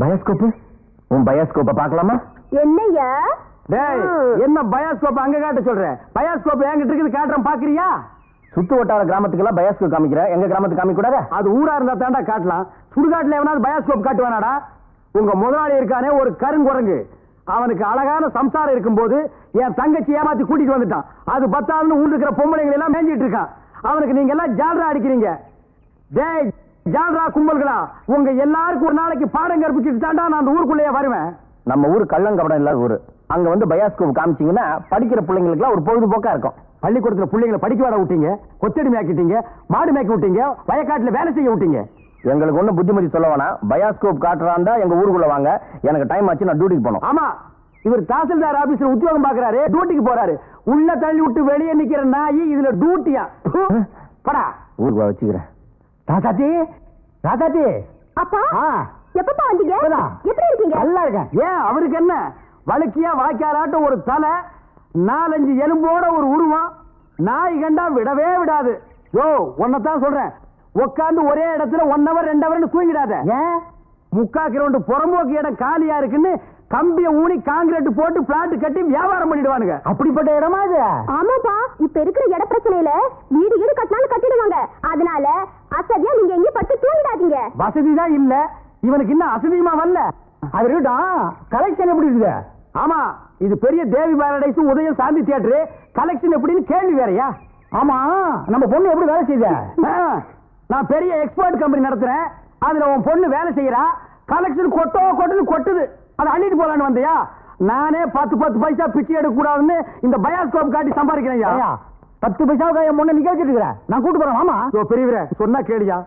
பயோஸ்கோப்பு? உன் பயோஸ்கோப்பை பார்க்கலாமா? என்னய்யா? டேய் என்ன பயோஸ்கோப் அங்க காட்ட சொல்ற? பயோஸ்கோப் என்கிட்ட இருக்குது காட்டுறேன் பாக்குறியா சுத்து வட்டார கிராமத்துக்கெல்லாம் பயோஸ்கோப் காமிக்கிற. எங்க கிராமத்துக்கு காமிக்க கூடாதா அது ஊரா இருந்தா தாண்டா காட்டலாம். சுடுகாட்டுல எவனாவது பயோஸ்கோப் காட்டுவானாடா? உங்க முதலாளி இருக்கானே ஒரு கருங்குரங்கு. அவனுக்கு அழகான சம்சாரம் இருக்கும்போது என் தங்கச்சி ஏமாத்தி கூட்டிட்டு வந்துட்டான். அது பத்தாதுன்னு ஊர் இருக்கிற பொம்பளைங்களை எல்லாம் மேஞ்சிட்டு இருக்கான். அவனுக்கு நீங்க எல்லாம் ஜால்ரா அடிக்கிறீங்க. டேய் ஜால்ரா கும்பல்களா? உங்க எல்லாருக்கும் ஒரு நாளைக்கு பாடம் கற்பிச்சுட்டு தாண்டா நான் அந்த ஊருக்குள்ளேயே வருவேன். நம்ம ஊர் கள்ளங்கபடம் இல்லாத ஊரு. அங்க வந்து பயோஸ்கோப் காமிச்சீங்கன்னா படிக்கிற பிள்ளைங்களுக்குலாம் ஒரு பொழுதுபோக்கா இருக்கும். பள்ளிக்கூடத்துல பிள்ளைங்களை படிக்க வர விட்டீங்க கொத்தடி மேய்க்கிட்டீங்க மாடு மேய்க்க விட்டீங்க வயக்காட்டுல வேலை செய்ய விட்டீங்க. எங்களுக்கு ஒண்ணும் புத்திமதி சொல்ல வேணாம். பயோஸ்கோப் காட்டுறாண்டா எங்க ஊருக்குள்ள வாங்க. எனக்கு டைம் ஆச்சு நான் டியூட்டிக்கு போகணும். ஆமா இவர் தாசில்தார் ஆபீஸ்ல உத்தியோகம் பாக்குறாரு டியூட்டிக்கு போறாரு. உள்ள தள்ளி விட்டு வெளியே நிக்கிற நாய் இதுல டியூட்டியா படா. ஊருக்கு வச்சுக்கிறேன். ராசாத்தி ராசாத்தி அப்பா எப்பப்பா வந்தீங்க. எப்படி இருக்கீங்க? நல்லா இருக்கேன். ஏன் அவருக்கு என்ன? வழுக்கியா வாய்க்காலாட்டம் ஒரு தலை நாலஞ்சு எலும்போட ஒரு உருவம் நாய் கண்டா விடவே விடாது. யோ தான் சொல்றேன். உட்காந்து ஒரே இடத்துல ஒன் ஹவர் ரெண்டு ஹவர்னு தூங்கிடாத. ஏன்? முக்கா கிரவுண்ட் புறம்போக்கு இடம் காலியா இருக்குன்னு கம்பிய ஊனி காங்கிரீட் போட்டு பிளாட் கட்டி வியாபாரம் பண்ணிடுவானுங்க. அப்படிப்பட்ட இடமா இது? ஆமாப்பா இப்ப இருக்கிற இட பிரச்சனையில வீடு வீடு கட்டினாலும் கட்டிடுவாங்க. அதனால அசதியா நீங்க எங்கேயும் பட்டு தூங்கிடாதீங்க. வசதி தான் இல்ல. இவனுக்கு இன்னும் அசதியுமா வரல? அது இருக்கட்டும். கலெக்ஷன் எப்படி இருக்குது? ஆமா இது பெரிய தேவி பாரடைஸ் உதயம் சாந்தி தியேட்டர் கலெக்ஷன் எப்படின்னு கேள்வி வேறயா? ஆமா நம்ம பொண்ணு எப்படி வேலை செய்யுத நான் பெரிய எக்ஸ்பர்ட் கம்பெனி நடத்துறேன். அதுல உன் பொண்ணு வேலை செய்யறா. கலெக்ஷன் கொட்டோ கொட்டுது கொட்டுது. அதை அள்ளிட்டு போலான்னு வந்தியா? நானே பத்து பத்து பைசா பிச்சை எடுக்க கூடாதுன்னு இந்த பயாஸ்கோப் காட்டி சம்பாதிக்கிறேன் பத்து பைசாவுக்கு பொண்ணு நிக்க வச்சிட்டு நான் கூட்டு போறேன் ஆமா பெரியவரே சொன்னா கேளியா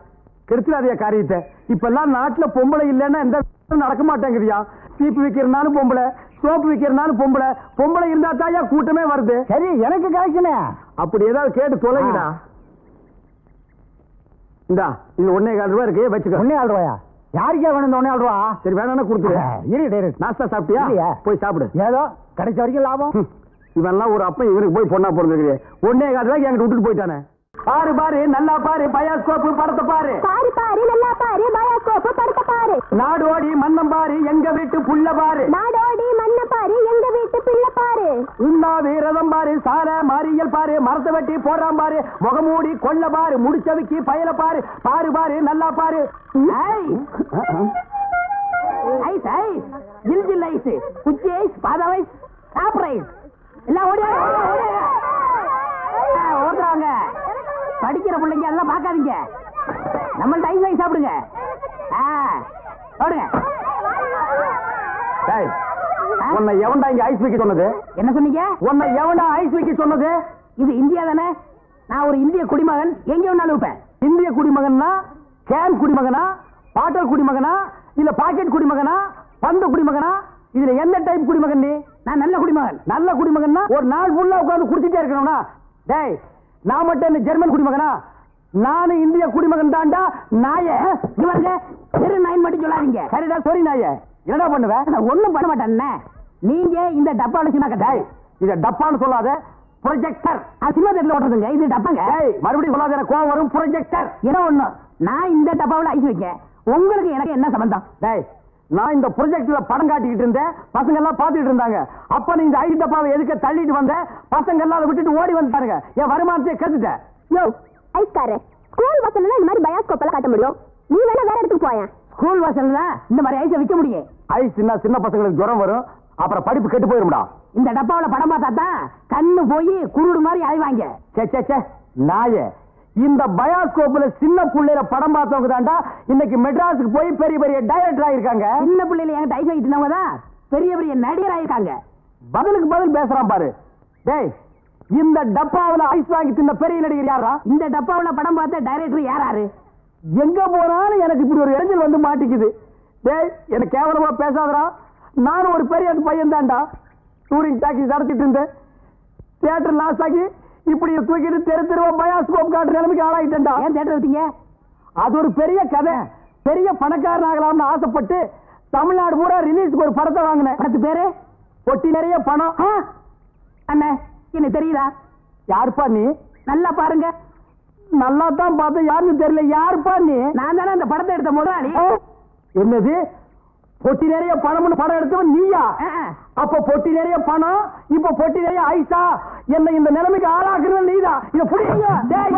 கெடுத்துடாதே காரியத்தை. இப்ப எல்லாம் நாட்டுல பொம்பளை இல்லைன்னா எந்த நடக்க மாட்டேங்குதுயா சீப்பு விக்கிறனாலும் பொம்பளை சோப்பு விக்கிறனாலும் பொம்பளை. பொம்பளை இருந்தா தாயா கூட்டமே வருது. சரி எனக்கு கலெக்ஷனே அப்படி ஏதாவது கேட்டு தொலைங்கடா இந்தா இது ஒன்னே கால் ரூபாய் இருக்கு வச்சுக்க. ஒன்னே கால் ரூபாயா? யாருக்கே வேணும் கால் ரூபா சரி வேணா கொடுத்துரு. இரு நாஸ்தா சாப்பிட்டியா? போய் சாப்பிடு. ஏதோ கிடைச்ச வரைக்கும் லாபம். இவன்லாம் ஒரு அப்ப இவனுக்கு போய் பொண்ணா பிறந்திருக்கு ஒன்னே கால் ரூபாய்க்கு என்கிட்ட விட்டுட்டு போயிட்டானே. பாரு பாரு நல்லா பாரு பயாஸ்கோப்பு படத்தை பாரு. பாரு பாரு நல்லா பாரு பயாஸ்கோப் படத்தை பாரு. நாடோடி மன்னம் பாரு எங்க வீட்டு புள்ள பாரு. நாடோடி பிள்ளை பாரு உண்ணாது ரதம் பாரு சார மாரியல் பாரு மரத்தை வெட்டி போடுறான் பாரு முகமூடி கொள்ள பாரு முடிச்சவிக்கி பயல பாரு பாரு பாரு நல்லா பாரு. Ice ice! ஜில் ஜில் ஐஸ் குச்சி ஐஸ் பாதாம் ஐஸ் சாப்பிட்ற ஐஸ் எல்லாம் ஓடியா ஓடுறாங்க. படிக்கிற பிள்ளைங்க அதெல்லாம் பார்க்காதீங்க. நம்மள்ட்ட ஐஸ் வாங்கி சாப்பிடுங்க. ஆ ஓடுங்க. உன்னை எவன்டா இங்க ஐஸ் வைக்க சொன்னது? என்ன சொன்னீங்க? உன்னை எவன்டா ஐஸ் வைக்க சொன்னது? இது இந்தியா தானே? நான் ஒரு இந்திய குடிமகன். எங்க வேணாலும் இருப்பேன். இந்திய குடிமகன்னா? கேன் குடிமகனா? பாட்டல் குடிமகனா? இல்ல பாக்கெட் குடிமகனா? பந்து குடிமகனா? இதுல எந்த டைப் குடிமகன் நீ? நான் நல்ல குடிமகன். நல்ல குடிமகன்னா ஒரு நாள் ஃபுல்லா உட்கார்ந்து குடிச்சிட்டே இருக்கணும்னா டேய் நான் மட்டும் என்ன ஜெர்மன் குடிமகனா? நானும் இந்திய குடிமகன் தான்டா. நாய. இவருங்க தெரு நாயின் மட்டும் சொல்லாதீங்க. சரிடா சாரி நாய. என்னடா பண்ணுவ? நான் ஒண்ணும் பண்ண மாட்டேன் நீங்க இந்த டப்பால சின்ன கட்டாய் இத டப்பான்னு சொல்லாத ப்ரொஜெக்டர் அது சின்ன தேட்டர்ல ஓட்டுறதுங்க. இது டப்பாங்க. மறுபடியும் சொல்லாத எனக்கு கோவம் வரும் ப்ரொஜெக்டர் என்ன ஒண்ணு? நான் இந்த டப்பாவில் ஐஸ் வைக்க உங்களுக்கு எனக்கு என்ன சம்பந்தம்? டேய் நான் இந்த ப்ரொஜெக்ட்ல படம் காட்டிக்கிட்டு இருந்தேன். பசங்க எல்லாம் பார்த்துட்டு இருந்தாங்க. அப்ப நீ இந்த ஐஸ் டப்பாவை எதுக்க தள்ளிட்டு வந்த? பசங்க எல்லாம் அதை விட்டுட்டு ஓடி வந்துட்டாருங்க என் வருமானத்தை கெடுத்துட்டேன் யோ ஐஸ்காரே. ஸ்கூல் பசங்க இந்த மாதிரி பயாஸ்கோப் எல்லாம் காட்ட முடியும். நீ வேணா வேற இடத்துக்கு போயேன். ஸ்கூல் வாசல்ல இந்த மாதிரி ஐஸை விற்க முடியும். ஐஸ் சின்ன சின்ன பசங்களுக்கு ஜுரம் வரும். அப்புறம் படிப்பு கெட்டு போயிரும்டா. இந்த டப்பாவுல படம் பார்த்தா தான் கண்ணு போய் குருடு மாதிரி அழிவாங்க. சே சே சே நாய. இந்த பயாஸ்கோப்ல சின்ன புள்ளையில படம் பார்த்தவங்க தான்டா இன்னைக்கு மெட்ராஸுக்கு போய் பெரிய பெரிய டைரக்டர் ஆயிருக்காங்க. சின்ன பிள்ளையில ஐஸ் வைக்கிட்டு இருந்தவங்க தான் பெரிய பெரிய நடிகர் ஆயிருக்காங்க. பதிலுக்கு பதில் பேசுறான் பாரு. டேய் இந்த டப்பாவுல ஐஸ் வாங்கி தின்ன பெரிய நடிகர் யாரா இந்த டப்பாவுல படம் பார்த்த டைரக்டர் யாராரு எங்க போனாலும் எனக்கு இப்படி ஒரு இடைஞ்சல் வந்து மாட்டிக்குது. டேய் எனக்கு கேவலமா பேசாதடா. நானும் ஒரு பெரிய பையன் தான்டா. டூரிங் டாக்ஸி நடத்திட்டு இருந்தேன். தியேட்டர் லாஸ் ஆகி இப்படி தூக்கிட்டு தெரு தெருவா பயாஸ்கோப் காட்டுற நிலைமைக்கு ஆளாயிட்டேன்டா. ஏன் தியேட்டர் வச்சீங்க அது ஒரு பெரிய கதை. பெரிய பணக்காரன் ஆகலாம்னு ஆசைப்பட்டு தமிழ்நாடு பூரா ரிலீஸ்க்கு ஒரு படத்தை வாங்கினேன். படத்து பேரு? பொட்டி நிறைய பணம். அண்ணே எனக்கு தெரியுதா? யாருப்பா நீ? நல்லா பாருங்க. நல்லா தான் பார்த்தேன். யாருன்னு தெரியல. யாருப்பா நீ? நான் தானே அந்த படத்தை எடுத்த முதலாளி. என்னது? பொட்டி நிறைய பணம்னு படம் எடுத்தவன் நீயா? அப்ப பொட்டி நிறைய பணம் இப்ப பொட்டி நிறைய ஐசா என்ன இந்த நிலைமைக்கு ஆளாக்குறது நீதான். இத டேய்.